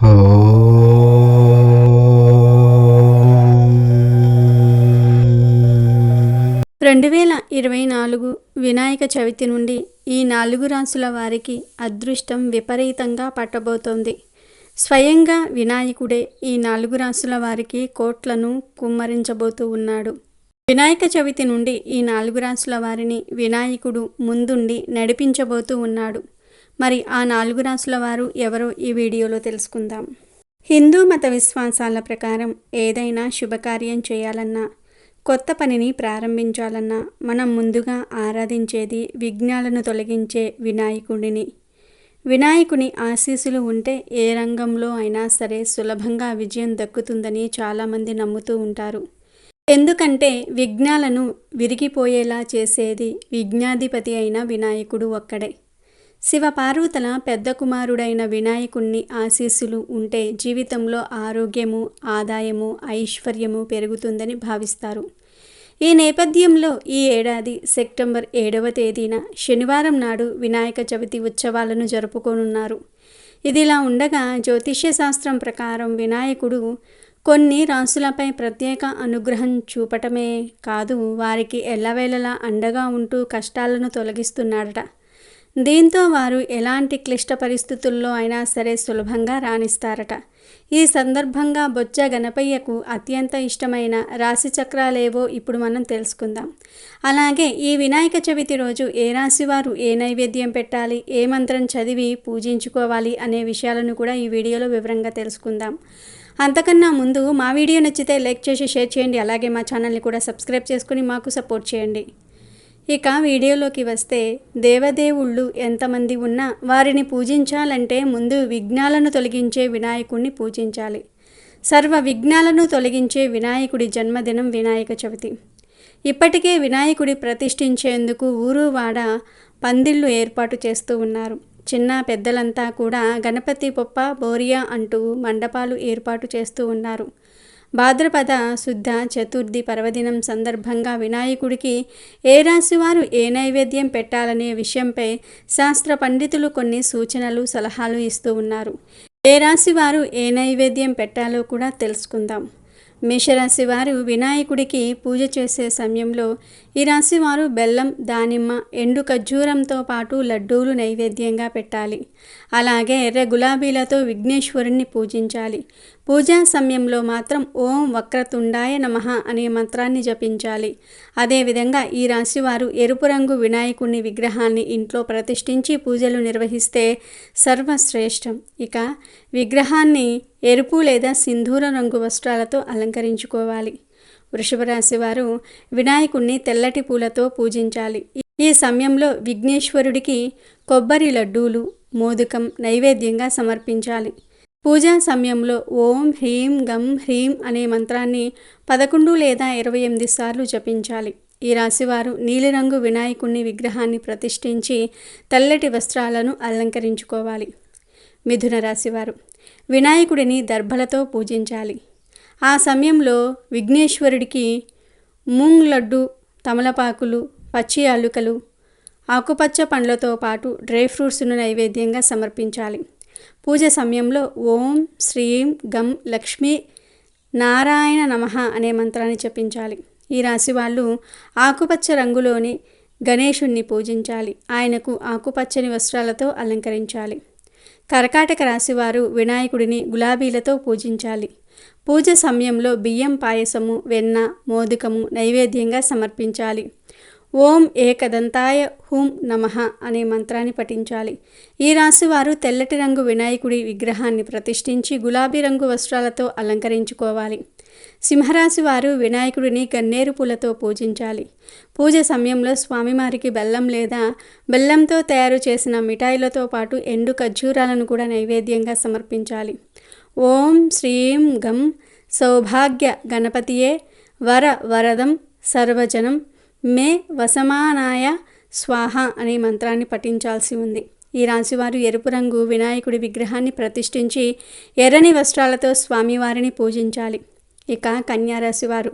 రెండు వేల ఇరవై నాలుగు వినాయక చవితి నుండి ఈ నాలుగు రాసుల వారికి అదృష్టం విపరీతంగా పట్టబోతోంది. స్వయంగా వినాయకుడే ఈ నాలుగు రాసుల వారికి కోట్లను కుమ్మరించబోతూ ఉన్నాడు. వినాయక చవితి నుండి ఈ నాలుగు రాసుల వారిని వినాయకుడు ముందుండి నడిపించబోతూ ఉన్నాడు. మరి ఆ నాలుగు రాసుల వారు ఎవరో ఈ వీడియోలో తెలుసుకుందాం. హిందూ మత విశ్వాసాల ప్రకారం ఏదైనా శుభకార్యం చేయాలన్నా కొత్త పనిని ప్రారంభించాలన్నా మనం ముందుగా ఆరాధించేది విఘ్నాలను తొలగించే వినాయకుడిని. వినాయకుని ఆశీస్సులు ఉంటే ఏ రంగంలో అయినా సరే సులభంగా విజయం దక్కుతుందని చాలామంది నమ్ముతూ ఉంటారు. ఎందుకంటే విఘ్నాలను విరిగిపోయేలా చేసేది విఘ్నాధిపతి అయిన వినాయకుడు ఒక్కడే. శివపార్వతుల పెద్ద కుమారుడైన వినాయకుణ్ణి ఆశీస్సులు ఉంటే జీవితంలో ఆరోగ్యము ఆదాయము ఐశ్వర్యము పెరుగుతుందని భావిస్తారు. ఈ నేపథ్యంలో ఈ ఏడాది సెప్టెంబర్ ఏడవ తేదీన శనివారం నాడు వినాయక చవితి ఉత్సవాలను జరుపుకోనున్నారు. ఇదిలా ఉండగా జ్యోతిష్య శాస్త్రం ప్రకారం వినాయకుడు కొన్ని రాసులపై ప్రత్యేక అనుగ్రహం చూపటమే కాదు వారికి ఎల్లవేళలా అండగా ఉంటూ కష్టాలను తొలగిస్తున్నాడట. దీంతో వారు ఎలాంటి క్లిష్ట పరిస్థితుల్లో అయినా సరే సులభంగా రాణిస్తారట. ఈ సందర్భంగా బొజ్జ గణపయ్యకు అత్యంత ఇష్టమైన రాశి చక్రాలేవో ఇప్పుడు మనం తెలుసుకుందాం. అలాగే ఈ వినాయక చవితి రోజు ఏ రాశి వారు ఏ నైవేద్యం పెట్టాలి ఏ మంత్రం చదివి పూజించుకోవాలి అనే విషయాలను కూడా ఈ వీడియోలో వివరంగా తెలుసుకుందాం. అంతకన్నా ముందు మా వీడియో నచ్చితే లైక్ చేసి షేర్ చేయండి. అలాగే మా ఛానల్ని కూడా సబ్స్క్రైబ్ చేసుకుని మాకు సపోర్ట్ చేయండి. ఇక వీడియోలోకి వస్తే దేవదేవుళ్ళు ఎంతమంది ఉన్నా వారిని పూజించాలంటే ముందు విఘ్నాలను తొలగించే వినాయకుణ్ణి పూజించాలి. సర్వ విఘ్నాలను తొలగించే వినాయకుడి జన్మదినం వినాయక చవితి. ఇప్పటికే వినాయకుడి ప్రతిష్ఠించేందుకు ఊరు వాడ పందిళ్ళు ఏర్పాటు చేస్తూ ఉన్నారు. చిన్న పెద్దలంతా కూడా గణపతి పొప్ప బోరియా అంటూ మండపాలు ఏర్పాటు చేస్తూ ఉన్నారు. భాద్రపద శుద్ధ చతుర్థి పర్వదినం సందర్భంగా వినాయకుడికి ఏ రాశి వారు ఏ నైవేద్యం పెట్టాలనే విషయంపై శాస్త్ర పండితులు కొన్ని సూచనలు సలహాలు ఇస్తూ ఉన్నారు. ఏ రాశివారు ఏ నైవేద్యం పెట్టాలో కూడా తెలుసుకుందాం. మేషరాశి వారు వినాయకుడికి పూజ చేసే సమయంలో ఈ రాశి వారు బెల్లం దానిమ్మ ఎండు ఖర్జూరంతో పాటు లడ్డూలు నైవేద్యంగా పెట్టాలి. అలాగే ఎర్ర గులాబీలతో విఘ్నేశ్వరుణ్ణి పూజించాలి. పూజా సమయంలో మాత్రం ఓం వక్రతుండాయ నమ అనే మంత్రాన్ని జపించాలి. అదేవిధంగా ఈ రాశివారు ఎరుపు రంగు వినాయకుడిని విగ్రహాన్ని ఇంట్లో ప్రతిష్ఠించి పూజలు నిర్వహిస్తే సర్వశ్రేష్టం. ఇక విగ్రహాన్ని ఎరుపు లేదా సింధూర రంగు వస్త్రాలతో అలంకరించుకోవాలి. వృషభ రాశి వారు వినాయకుణ్ణి తెల్లటి పూలతో పూజించాలి. ఈ సమయంలో విఘ్నేశ్వరుడికి కొబ్బరి లడ్డూలు మోదకం నైవేద్యంగా సమర్పించాలి. పూజా సమయంలో ఓం హ్రీం గం హ్రీం అనే మంత్రాన్ని పదకొండు లేదా ఇరవై ఎనిమిది సార్లు జపించాలి. ఈ రాశివారు నీలిరంగు వినాయకుణ్ణి విగ్రహాన్ని ప్రతిష్ఠించి తెల్లటి వస్త్రాలను అలంకరించుకోవాలి. మిథున రాశివారు వినాయకుడిని దర్భలతో పూజించాలి. ఆ సమయంలో విఘ్నేశ్వరుడికి మూంగ్ లడ్డు తమలపాకులు పచ్చి అల్లుకలు ఆకుపచ్చ పండ్లతో పాటు డ్రై ఫ్రూట్స్ను నైవేద్యంగా సమర్పించాలి. పూజ సమయంలో ఓం శ్రీం గం లక్ష్మీ నారాయణ నమః అనే మంత్రాన్ని జపించాలి. ఈ రాశి వాళ్ళు ఆకుపచ్చ రంగులోని గణేషుణ్ణి పూజించాలి. ఆయనకు ఆకుపచ్చని వస్త్రాలతో అలంకరించాలి. కర్కాటక రాశివారు వినాయకుడిని గులాబీలతో పూజించాలి. పూజ సమయంలో బియ్యం పాయసము వెన్న మోదకము నైవేద్యంగా సమర్పించాలి. ఓం ఏకదంతాయ హూం నమ అనే మంత్రాన్ని పఠించాలి. ఈ రాశి వారు తెల్లటి రంగు వినాయకుడి విగ్రహాన్ని ప్రతిష్ఠించి గులాబీ రంగు వస్త్రాలతో అలంకరించుకోవాలి. సింహరాశి వారు వినాయకుడిని గన్నేరు పూలతో పూజించాలి. పూజ సమయంలో స్వామివారికి బెల్లం లేదా బెల్లంతో తయారు చేసిన మిఠాయిలతో పాటు ఎండు ఖర్జూరాలను కూడా నైవేద్యంగా సమర్పించాలి. ఓం శ్రీం గం సౌభాగ్య గణపతియే వర వరదం సర్వజనం మే వసమానాయ స్వాహ అనే మంత్రాన్ని పఠించాల్సి ఉంది. ఈ రాశివారు ఎరుపు రంగు వినాయకుడి విగ్రహాన్ని ప్రతిష్ఠించి ఎర్రని వస్త్రాలతో స్వామివారిని పూజించాలి. ఇక కన్యారాశివారు.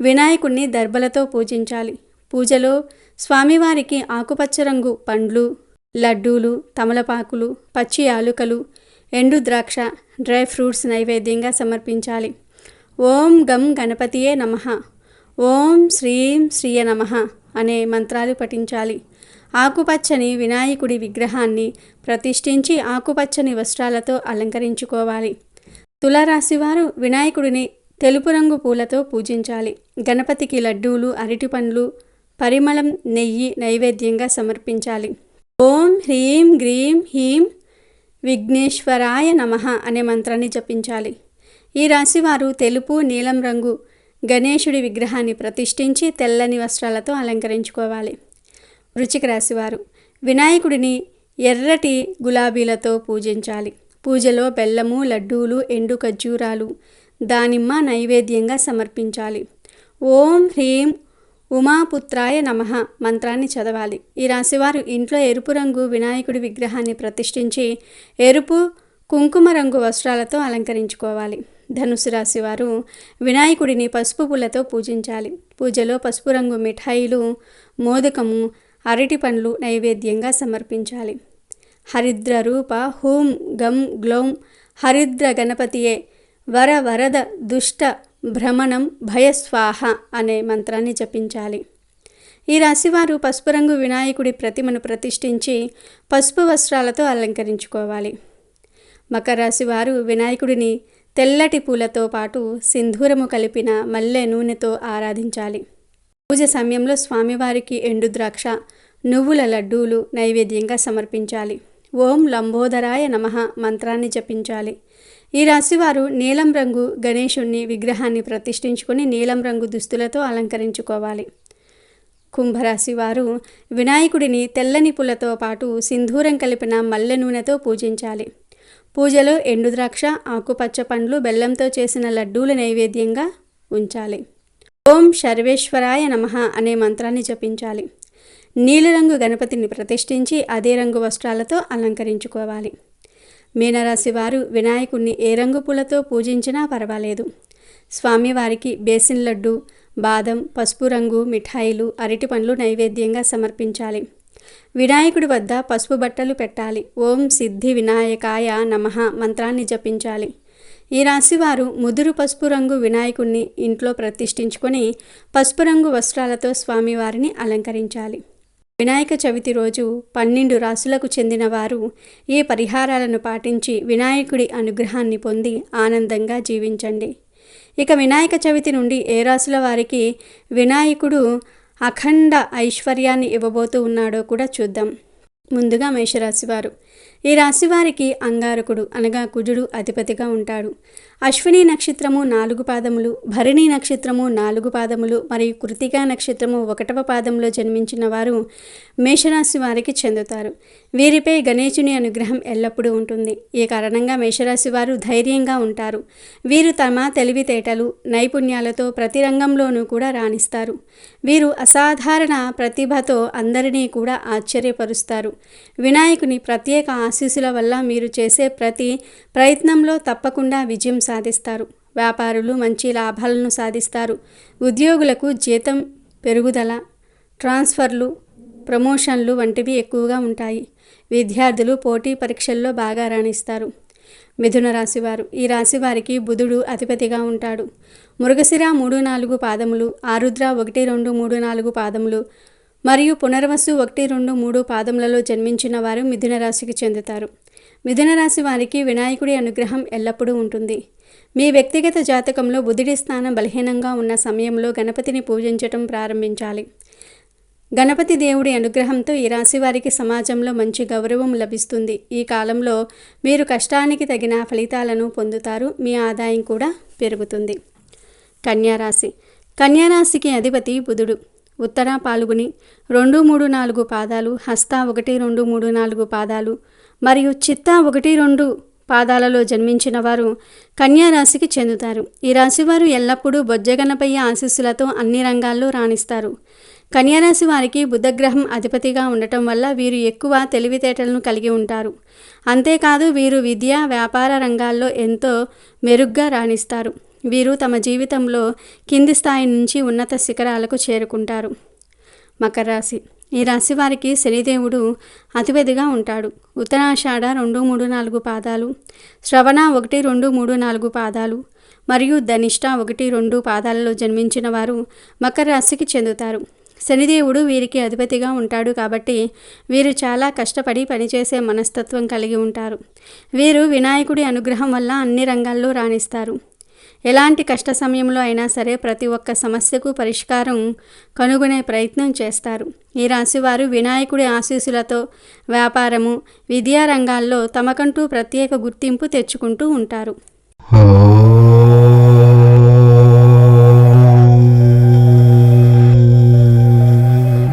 వినాయకుడిని దర్భలతో పూజించాలి. పూజలో స్వామివారికి ఆకుపచ్చ రంగు పండ్లు లడ్డూలు తమలపాకులు పచ్చి యాలుకలు ఎండు ద్రాక్ష డ్రై ఫ్రూట్స్ నైవేద్యంగా సమర్పించాలి. ఓం గం గణపతియే నమ. ఓం శ్రీం శ్రీయ నమ అనే మంత్రాలు పఠించాలి. ఆకుపచ్చని వినాయకుడి విగ్రహాన్ని ప్రతిష్ఠించి ఆకుపచ్చని వస్త్రాలతో అలంకరించుకోవాలి. తులారాశివారు వినాయకుడిని తెలుపు రంగు పూలతో పూజించాలి. గణపతికి లడ్డూలు అరటి పండ్లు పరిమళం నెయ్యి నైవేద్యంగా సమర్పించాలి. ఓం హ్రీం గ్రీం హీం విఘ్నేశ్వరాయ నమ అనే మంత్రాన్ని జపించాలి. ఈ రాశివారు తెలుపు నీలం రంగు గణేశుడి విగ్రహాన్ని ప్రతిష్ఠించి తెల్లని వస్త్రాలతో అలంకరించుకోవాలి. వృచిక రాశివారు వినాయకుడిని ఎర్రటి గులాబీలతో పూజించాలి. పూజలో బెల్లము లడ్డూలు ఎండు ఖర్జూరాలు దానిమ్మ నైవేద్యంగా సమర్పించాలి. ఓం హ్రీం ఉమాపుత్రాయ నమ మంత్రాన్ని చదవాలి. ఈ రాశివారు ఇంట్లో ఎరుపు రంగు వినాయకుడి విగ్రహాన్ని ప్రతిష్ఠించి ఎరుపు కుంకుమ రంగు వస్త్రాలతో అలంకరించుకోవాలి. ధనుసు రాశివారు వినాయకుడిని పసుపు పూలతో పూజించాలి. పూజలో పసుపు రంగు మిఠాయిలు మోదకము అరటి పండ్లు నైవేద్యంగా సమర్పించాలి. హరిద్ర రూప హూం గం గ్లౌం హరిద్ర గణపతియే వర వరద దుష్ట భ్రమణం భయస్వాహ అనే మంత్రాన్ని జపించాలి. ఈ రాశివారు పసుపు రంగు వినాయకుడి ప్రతిమను ప్రతిష్ఠించి పసుపు వస్త్రాలతో అలంకరించుకోవాలి. మకర రాశివారు వినాయకుడిని తెల్లటి పూలతో పాటు సింధూరము కలిపిన మల్లె నూనెతో ఆరాధించాలి. పూజ సమయంలో స్వామివారికి ఎండు ద్రాక్ష నువ్వుల లడ్డూలు నైవేద్యంగా సమర్పించాలి. ఓం లంబోదరాయ నమ మంత్రాన్ని జపించాలి. ఈ రాశివారు నీలం రంగు గణేశుణ్ణి విగ్రహాన్ని ప్రతిష్ఠించుకొని నీలం రంగు దుస్తులతో అలంకరించుకోవాలి. కుంభరాశి వారు వినాయకుడిని తెల్లని పూలతో పాటు సింధూరం కలిపిన మల్లె నూనెతో పూజించాలి. పూజలో ఎండుద్రాక్ష ఆకుపచ్చ పండ్లు బెల్లంతో చేసిన లడ్డూలు నైవేద్యంగా ఉంచాలి. ఓం సర్వేశ్వరాయ నమ అనే మంత్రాన్ని జపించాలి. నీలిరంగు గణపతిని ప్రతిష్ఠించి అదే రంగు వస్త్రాలతో అలంకరించుకోవాలి. మీనరాశి వారు వినాయకుణ్ణి ఏ రంగు పూలతో పూజించినా పర్వాలేదు. స్వామివారికి బేసిన్ లడ్డు బాదం పసుపు రంగు మిఠాయిలు అరటి పండ్లు నైవేద్యంగా సమర్పించాలి. వినాయకుడి వద్ద పసుపు బట్టలు పెట్టాలి. ఓం సిద్ధి వినాయకాయ నమ మంత్రాన్ని జపించాలి. ఈ రాశివారు ముదురు పసుపు రంగు వినాయకుణ్ణి ఇంట్లో ప్రతిష్ఠించుకొని పసుపు రంగు వస్త్రాలతో స్వామివారిని అలంకరించాలి. వినాయక చవితి రోజు పన్నెండు రాసులకు చెందిన వారు ఈ పరిహారాలను పాటించి వినాయకుడి అనుగ్రహాన్ని పొంది ఆనందంగా జీవించండి. ఇక వినాయక చవితి నుండి ఏ రాసుల వారికి వినాయకుడు అఖండ ఐశ్వర్యాన్ని ఇవ్వబోతూ ఉన్నాడో కూడా చూద్దాం. ముందుగా మేషరాశివారు ఈ రాశివారికి అంగారకుడు అనగా కుజుడు అధిపతిగా ఉంటాడు. అశ్విని నక్షత్రము నాలుగు పాదములు భరణి నక్షత్రము నాలుగు పాదములు మరియు కృతికా నక్షత్రము ఒకటవ పాదంలో జన్మించిన వారు మేషరాశి వారికి చెందుతారు. వీరిపై గణేశుని అనుగ్రహం ఎల్లప్పుడూ ఉంటుంది. ఈ కారణంగా మేషరాశి వారు ధైర్యంగా ఉంటారు. వీరు తమ తెలివితేటలు నైపుణ్యాలతో ప్రతి రంగంలోనూ కూడా రాణిస్తారు. వీరు అసాధారణ ప్రతిభతో అందరినీ కూడా ఆశ్చర్యపరుస్తారు. వినాయకుని ప్రత్యేక ఆశీస్సుల వల్ల మీరు చేసే ప్రతి ప్రయత్నంలో తప్పకుండా విజయం సాధిస్తారు. సాధిస్తారు. వ్యాపారులు మంచి లాభాలను సాధిస్తారు. ఉద్యోగులకు జీతం పెరుగుదల ట్రాన్స్ఫర్లు ప్రమోషన్లు వంటివి ఎక్కువగా ఉంటాయి. విద్యార్థులు పోటీ పరీక్షల్లో బాగా రాణిస్తారు. మిథున రాశివారు. ఈ రాశి వారికి బుధుడు అధిపతిగా ఉంటాడు. మృగశిర మూడు నాలుగు పాదములు ఆరుద్ర ఒకటి రెండు మూడు నాలుగు పాదములు మరియు పునర్వసు ఒకటి రెండు మూడు పాదములలో జన్మించిన వారు మిథున రాశికి చెందుతారు. మిథున రాశి వారికి వినాయకుడి అనుగ్రహం ఎల్లప్పుడూ ఉంటుంది. మీ వ్యక్తిగత జాతకంలో బుధుడి స్థానం బలహీనంగా ఉన్న సమయంలో గణపతిని పూజించటం ప్రారంభించాలి. గణపతి దేవుడి అనుగ్రహంతో ఈ రాశి వారికి సమాజంలో మంచి గౌరవం లభిస్తుంది. ఈ కాలంలో మీరు కష్టానికి తగిన ఫలితాలను పొందుతారు. మీ ఆదాయం కూడా పెరుగుతుంది. కన్యారాశి కన్యారాశికి అధిపతి బుధుడు. ఉత్తర పాల్గొని రెండు మూడు నాలుగు పాదాలు హస్త ఒకటి రెండు మూడు నాలుగు పాదాలు మరియు చిత్త ఒకటి రెండు పాదాలలో జన్మించిన వారు కన్యారాశికి చెందుతారు. ఈ రాశివారు ఎల్లప్పుడూ బొజ్జగనపయ్య ఆశీస్సులతో అన్ని రంగాల్లో రాణిస్తారు. కన్యారాశి వారికి బుధగ్రహం అధిపతిగా ఉండటం వల్ల వీరు ఎక్కువ తెలివితేటలను కలిగి ఉంటారు. అంతేకాదు వీరు విద్య వ్యాపార రంగాల్లో ఎంతో మెరుగ్గా రాణిస్తారు. వీరు తమ జీవితంలో కింది స్థాయి నుంచి ఉన్నత శిఖరాలకు చేరుకుంటారు. మకర రాశి ఈ రాశి వారికి శనిదేవుడు అతిపెదిగా ఉంటాడు. ఉత్తరాషాఢ రెండు మూడు నాలుగు పాదాలు శ్రవణ ఒకటి రెండు మూడు నాలుగు పాదాలు మరియు ధనిష్ట ఒకటి రెండు పాదాలలో జన్మించిన వారు మకర రాశికి చెందుతారు. శనిదేవుడు వీరికి అధిపతిగా ఉంటాడు కాబట్టి వీరు చాలా కష్టపడి పనిచేసే మనస్తత్వం కలిగి ఉంటారు. వీరు వినాయకుడి అనుగ్రహం వల్ల అన్ని రంగాల్లో రాణిస్తారు. ఎలాంటి కష్ట సమయంలో అయినా సరే ప్రతి ఒక్క సమస్యకు పరిష్కారం కనుగొనే ప్రయత్నం చేస్తారు. ఈ రాశివారు వినాయకుడి ఆశీస్సులతో వ్యాపారము విద్యా రంగాల్లో తమకంటూ ప్రత్యేక గుర్తింపు తెచ్చుకుంటూ ఉంటారు.